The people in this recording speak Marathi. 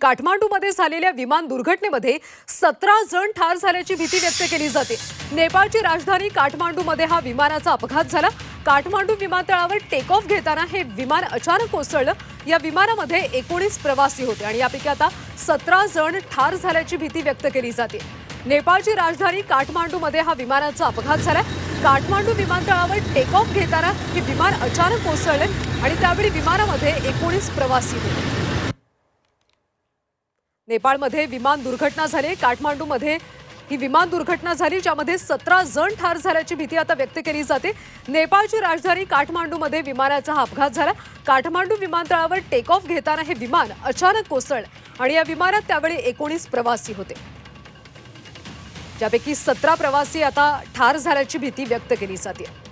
काठमांडूमध्ये झालेल्या विमान दुर्घटनेमध्ये सतरा जण ठार झाल्याची भीती व्यक्त केली जाते. नेपाळची राजधानी काठमांडूमध्ये हा विमानाचा अपघात झाला. काठमांडू विमानतळावर टेक ऑफ घेताना हे विमान अचानक कोसळलं. या विमानामध्ये एकोणीस प्रवासी होते आणि यापैकी आता सतरा जण ठार झाल्याची भीती व्यक्त केली जाते. नेपाळची राजधानी काठमांडूमध्ये हा विमानाचा अपघात झाला. काठमांडू विमानतळावर टेक ऑफ घेताना हे विमान अचानक कोसळले आणि त्यावेळी विमानामध्ये एकोणीस प्रवासी होते. नेपाळमध्ये विमान दुर्घटना झाली. काठमांडूमध्ये ही विमान दुर्घटना झाली ज्यामध्ये सतरा जण ठार झाल्याची भीती आता व्यक्त केली जाते. नेपाळची राजधानी काठमांडूमध्ये विमानाचा हा अपघात झाला. काठमांडू विमानतळावर टेक ऑफ घेताना हे विमान अचानक कोसळलं आणि या विमानात त्यावेळी एकोणीस प्रवासी होते. ज्यापैकी सतरा प्रवासी आता ठार झाल्याची भीती व्यक्त केली जाते.